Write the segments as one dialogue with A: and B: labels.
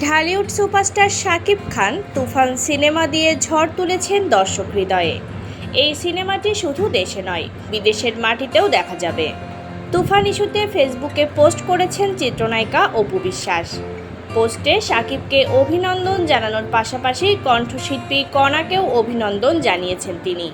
A: Dhallywood superstar Shakib Khan Toofan cinema দিয়ে ঝড় তুলেছেন দর্শক হৃদয়ে। এই সিনেমাটি শুধু দেশে নয়, বিদেশের মাটিতেও দেখা যাবে। তুফান ইস্যুতে ফেসবুকে পোস্ট করেছেন চিত্রনায়িকা অপু বিশ্বাস। পোস্টে শাকিবকে অভিনন্দন জানানোর পাশাপাশি কণ্ঠশিল্পী কণাকেও অভিনন্দন জানিয়েছেন তিনি।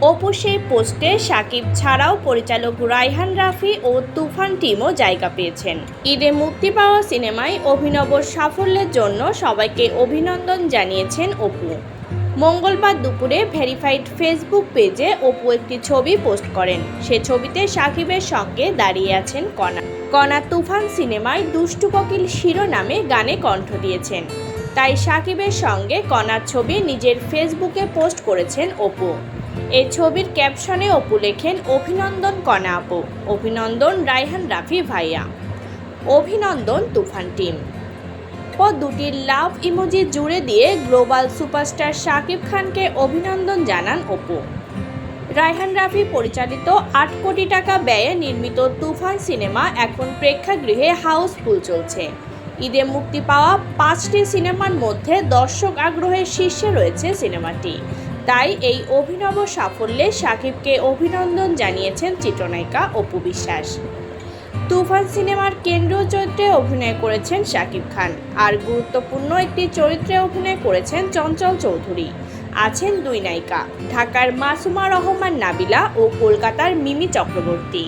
A: অপু সেই পোস্টে সাকিব ছাড়াও পরিচালক রাইহান রাফি ও তুফান টিমও জায়গা পেয়েছেন। ঈদে মুক্তি পাওয়া সিনেমায় অভিনব সাফল্যের জন্য সবাইকে অভিনন্দন জানিয়েছেন অপু। মঙ্গলবার দুপুরে ভেরিফাইড ফেসবুক পেজে অপু একটি ছবি পোস্ট করেন। সে ছবিতে সাকিবের সঙ্গে দাঁড়িয়ে আছেন কণা কণা তুফান সিনেমায় দুষ্টু কোকিল শিরোনামে গানে কণ্ঠ দিয়েছেন। তাই সাকিবের সঙ্গে কণার ছবি নিজের ফেসবুকে পোস্ট করেছেন অপু। এই ছবির ক্যাপশনে অপু লেখেন, অভিনন্দন কণা আপু অভিনন্দন রায়হান রাফি ভাইয়া, অভিনন্দন তুফান টিম। ও দুটি লাভ ইমোজি জুড়ে দিয়ে গ্লোবাল সুপারস্টার শাকিব খানকে অভিনন্দন জানান অপু। রায়হান রাফি পরিচালিত আট কোটি টাকা ব্যয়ে নির্মিত তুফান সিনেমা এখন প্রেক্ষাগৃহে হাউসফুল চলছে। ঈদে মুক্তি পাওয়া পাঁচটি সিনেমার মধ্যে দর্শক আগ্রহের শীর্ষে রয়েছে সিনেমাটি। তাই এই অভিনব সাফল্যে সাকিবকে অভিনন্দন জানিয়েছেন চিত্রনায়িকা অপু বিশ্বাস। তুফান সিনেমার কেন্দ্রীয় চরিত্রে অভিনয় করেছেন শাকিব খান। আর গুরুত্বপূর্ণ একটি চরিত্রে অভিনয় করেছেন চঞ্চল চৌধুরী। আছেন দুই নায়িকা, ঢাকার মাসুমা রহমান নাবিলা ও কলকাতার মিমি চক্রবর্তী।